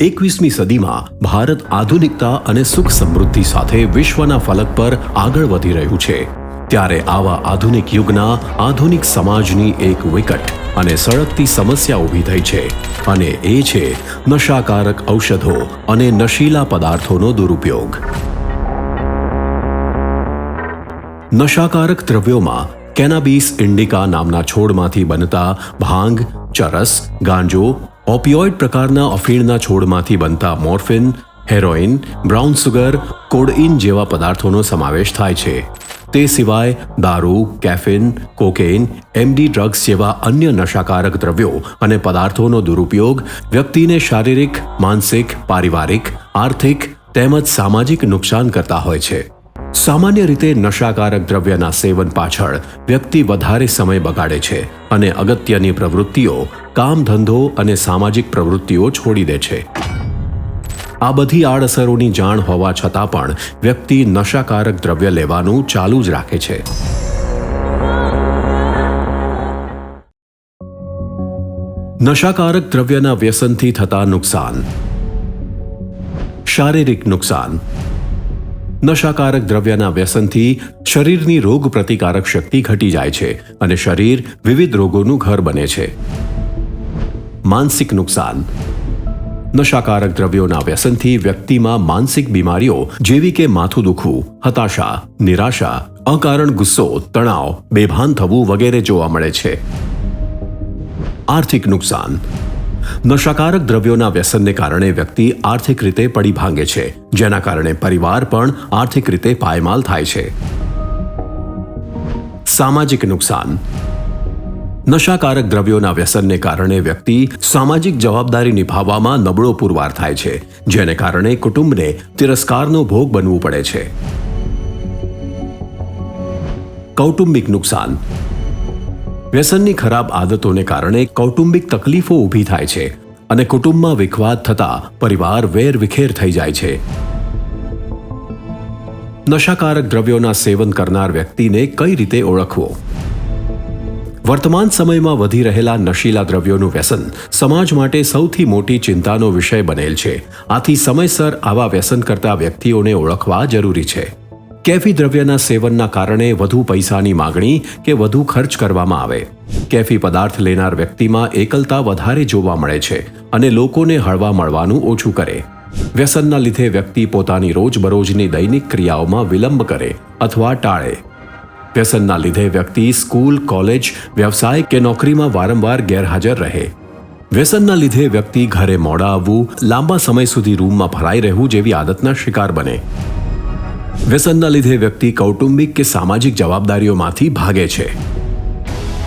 એકવીસમી સદીમાં ભારત આધુનિકતા અને સુખ સમૃદ્ધિ સાથે વિશ્વના ફલક પર આગળ વધી રહ્યું છે. ત્યારે આવા આધુનિક યુગના આધુનિક સમાજની એક વિકટ અને સળગતી સમસ્યા ઊભી થઈ છે અને એ છે નશાકારક ઔષધો અને નશીલા પદાર્થોનો દુરુપયોગ. નશાકારક દ્રવ્યોમાં કેનાબીસ ઇન્ડિકા નામના છોડમાંથી બનતા ભાંગ, ચરસ, ગાંજો ઓપિયોઇડ પ્રકારના અફીણના છોડમાંથી બનતા morphine, heroin, brown sugar codeine જેવા પદાર્થોનો સમાવેશ થાય છે. તે સિવાય દારૂ, કેફિન, કોકેઇન, એમડી ડ્રગ્સ જેવા અન્ય નશાકારક દ્રવ્યો અને પદાર્થોનો દુરુપયોગ વ્યક્તિને શારીરિક, માનસિક, પારિવારિક, આર્થિક તેમજ સામાજિક નુકસાન કરતા હોય છે. સામાન્ય રીતે નશાકારક દ્રવ્યના સેવન પાછળ વ્યક્તિ વધારે સમય બગાડે છે અને અગત્યની પ્રવૃત્તિઓ, કામ ધંધો અને સામાજિક પ્રવૃત્તિઓ છોડી દે છે. આ બધી આડઅસરોની જાણ હોવા છતાં પણ વ્યક્તિ નશાકારક દ્રવ્ય લેવાનું ચાલુ જ રાખે છે. નશાકારક દ્રવ્યના વ્યસનથી થતા નુકસાન. શારીરિક નુકસાન. નશાકારક દ્રવ્યના વ્યસનથી શરીરની રોગ પ્રતિકારક શક્તિ ઘટી જાય છે અને શરીર વિવિધ રોગોનું ઘર બને છે. માનસિક નુકસાન. નશાકારક દ્રવ્યોના વ્યસનથી વ્યક્તિમાં માનસિક બીમારીઓ જેવી કે માથું દુખવું, હતાશા, નિરાશા, અકારણ ગુસ્સો, તણાવ, બેભાન થવું વગેરે જોવા મળે છે. આર્થિક નુકસાન. નશાકારક દ્રવ્યોના વ્યસનને કારણે વ્યક્તિ આર્થિક રીતે પડી ભાંગે છે. જેના કારણે પરિવાર પણ આર્થિક રીતે પાયમાલ થાય છે. સામાજિક નુકસાન. નશાકારક દ્રવ્યોના વ્યસનને કારણે વ્યક્તિ સામાજિક જવાબદારી નિભાવવામાં નબળો પુરવાર થાય છે, જેને કારણે કુટુંબને તિરસ્કારનો ભોગ બનવું પડે છે. કૌટુંબિક નુકસાન. વ્યસનની ખરાબ આદતોને કારણે કૌટુંબિક તકલીફો ઊભી થાય છે અને કુટુંબમાં વિખવાદ થતા પરિવાર વેર વિખેર થઈ જાય છે. નશાકારક દ્રવ્યોના સેવન કરનાર વ્યક્તિને કઈ રીતે ઓળખવો? વર્તમાન સમયમાં વધી રહેલા નશીલા દ્રવ્યોનું વ્યસન સમાજ માટે સૌથી મોટી ચિંતાનો વિષય બનેલ છે. આથી સમયસર આવા વ્યસન કરતા વ્યક્તિઓને ઓળખવા જરૂરી છે. કેફી દ્રવ્યના સેવનના કારણે વધુ પૈસાની માગણી કે વધુ ખર્ચ કરવામાં આવે. કેફી પદાર્થ લેનાર વ્યક્તિમાં એકલતા વધારે જોવા મળે છે અને લોકોને હળવા મળવાનું ઓછું કરે. વ્યસનના લીધે વ્યક્તિ પોતાની રોજબરોજની દૈનિક ક્રિયાઓમાં વિલંબ કરે અથવા ટાળે. વ્યસનના લીધે વ્યક્તિ સ્કૂલ, કોલેજ, વ્યવસાય કે નોકરીમાં વારંવાર ગેરહાજર રહે. વ્યસનના લીધે વ્યક્તિ ઘરે મોડા આવવું, લાંબા સમય સુધી રૂમમાં ભરાઈ રહેવું જેવી આદતના શિકાર બને. વ્યસનના લીધે વ્યક્તિ કૌટુંબિક કે સામાજિક જવાબદારીઓમાંથી ભાગે છે.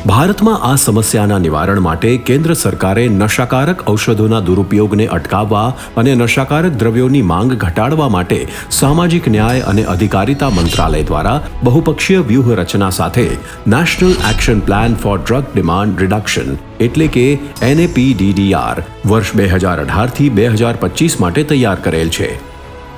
ભારતમાં આ સમસ્યાના નિવારણ માટે કેન્દ્ર સરકારે નશાકારક ઔષધોના દુરુપયોગને અટકાવવા અને નશાકારક દ્રવ્યોની માંગ ઘટાડવા માટે સામાજિક ન્યાય અને અધિકારિતા મંત્રાલય દ્વારા બહુપક્ષીય વ્યૂહરચના સાથે national action plan for drug demand reduction એટલે કે એનએપીડીડીઆર વર્ષ બે હજાર અઢારથી બે હજાર પચીસ માટે તૈયાર કરેલ છે.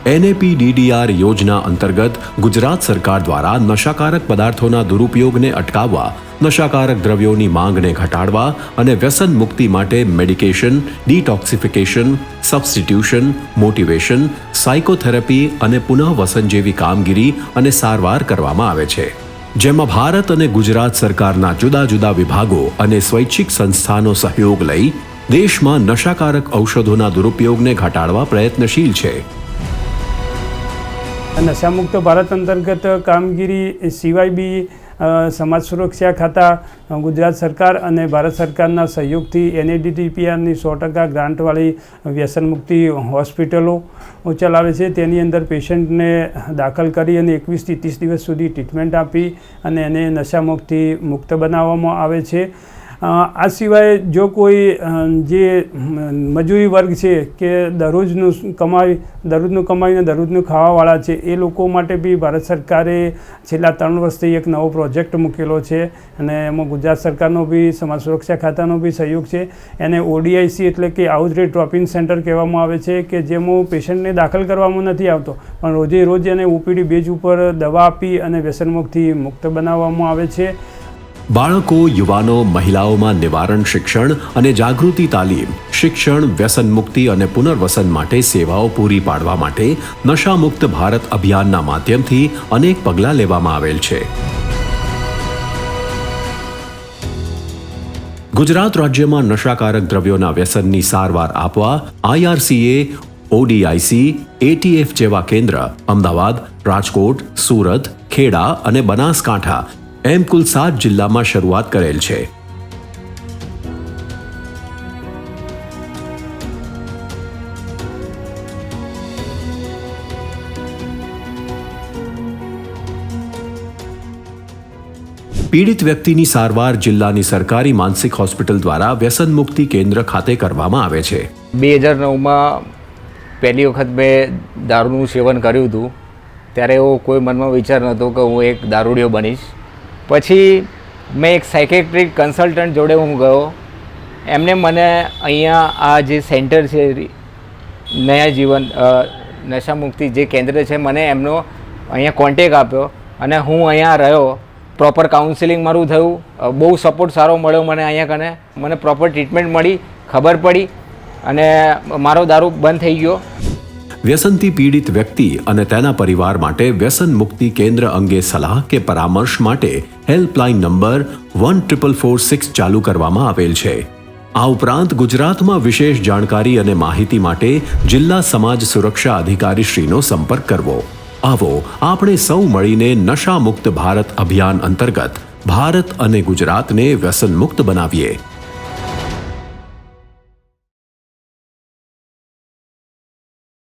એનએપીડીડીઆર યોજના અંતર્ગત ગુજરાત સરકાર દ્વારા નશાકારક પદાર્થોના દુરુપયોગને અટકાવવા, નશાકારક દ્રવ્યોની માંગને ઘટાડવા અને વ્યસન મુક્તિ માટે medication, detoxification, substitution, motivation, psychotherapy અને પુનઃવસન જેવી કામગીરી અને સારવાર કરવામાં આવે છે. જેમાં ભારત અને ગુજરાત સરકારના જુદા જુદા વિભાગો અને સ્વૈચ્છિક સંસ્થાનો સહયોગ લઈ દેશમાં નશાકારક ઔષધોના દુરુપયોગને ઘટાડવા પ્રયત્નશીલ છે. નશામુક્ત ભારત અંતર્ગત કામગીરી સિવાય બી સમાજ સુરક્ષા ખાતા ગુજરાત સરકાર અને ભારત સરકારના સહયોગથી એનએડીટીપીઆરની સો ટકા ગ્રાન્ટવાળી વ્યસનમુક્તિ હોસ્પિટલો ચલાવે છે. તેની અંદર પેશન્ટને દાખલ કરી અને એકવીસથી ત્રીસ દિવસ સુધી ટ્રીટમેન્ટ આપી અને એને નશામુક્તિ મુક્ત બનાવવામાં આવે છે. આ સિવાય જો કોઈ જે મજૂરી વર્ગ છે કે દરરોજનું કમાઈ દરરોજનું કમાઈને દરરોજનું ખાવાવાળા છે, એ લોકો માટે બી ભારત સરકારે છેલ્લા ત્રણ વર્ષથી એક નવો પ્રોજેક્ટ મૂકેલો છે. અને એમાં ગુજરાત સરકારનો બી સમાજ સુરક્ષા ખાતાનો બી સહયોગ છે. એને ઓડીઆઈસી એટલે કે આઉટરેટ ડ્રોપિંગ સેન્ટર કહેવામાં આવે છે કે જેમાં પેશન્ટને દાખલ કરવામાં નથી આવતો. પણ રોજે રોજ એને ઓપીડી બેજ ઉપર દવા આપી અને વ્યસનમુક્તથી મુક્ત બનાવવામાં આવે છે. બાળકો, યુવાનો, મહિલાઓમાં નિવારણ, શિક્ષણ અને જાગૃતિ તાલીમ, શિક્ષણ, વ્યસન મુક્તિ અને પુનર્વસન માટે સેવાઓ પૂરી પાડવા માટે નશામુક્ત ભારત અભિયાનના માધ્યમથી અનેક પગલાં લેવામાં આવેલ છે. ગુજરાત રાજ્યમાં નશાકારક દ્રવ્યોના વ્યસનની સારવાર આપવા આઈઆરસીએ, ઓડીઆઈસી, એટીએફ જેવા કેન્દ્ર અમદાવાદ, રાજકોટ, સુરત, ખેડા અને બનાસકાંઠા એમ કુલ સાત જિલ્લામાં શરૂઆત કરેલ છે. પીડિત વ્યક્તિની સારવાર જિલ્લાની સરકારી માનસિક હોસ્પિટલ દ્વારા વ્યસન મુક્તિ કેન્દ્ર ખાતે કરવામાં આવે છે. બે હજાર નવમાં પહેલી વખત મેં દારૂનું સેવન કર્યું હતું. ત્યારે એવો કોઈ મનમાં વિચાર નહોતો કે હું એક દારૂડિયો બનીશ. પછી મેં એક સાયકેટ્રિક કન્સલ્ટન્ટ જોડે હું ગયો. એમને મને અહીંયા આ જે સેન્ટર છે, નયા જીવન નશામુક્તિ જે કેન્દ્ર છે, મને એમનો અહીંયા કોન્ટેક આપ્યો અને હું અહીંયા રહ્યો. પ્રોપર કાઉન્સિલિંગ મારું થયું. બહુ સપોર્ટ સારો મળ્યો મને અહીંયા કને. મને પ્રોપર ટ્રીટમેન્ટ મળી, ખબર પડી અને મારો દારૂ બંધ થઈ ગયો. વ્યસનથી પીડિત વ્યક્તિ અને તેના પરિવાર માટે વ્યસન મુક્તિ કેન્દ્ર અંગે સલાહ કે પરામર્શ માટે helpline number one triple four six ચાલુ કરવામાં આવેલ છે. આ ઉપરાંત ગુજરાતમાં વિશેષ જાણકારી અને માહિતી માટે જિલ્લા સમાજ સુરક્ષા અધિકારીશ્રીનો સંપર્ક કરવો. આવો આપણે સૌ મળીને નશામુક્ત ભારત અભિયાન અંતર્ગત ભારત અને ગુજરાતને વ્યસનમુક્ત બનાવીએ.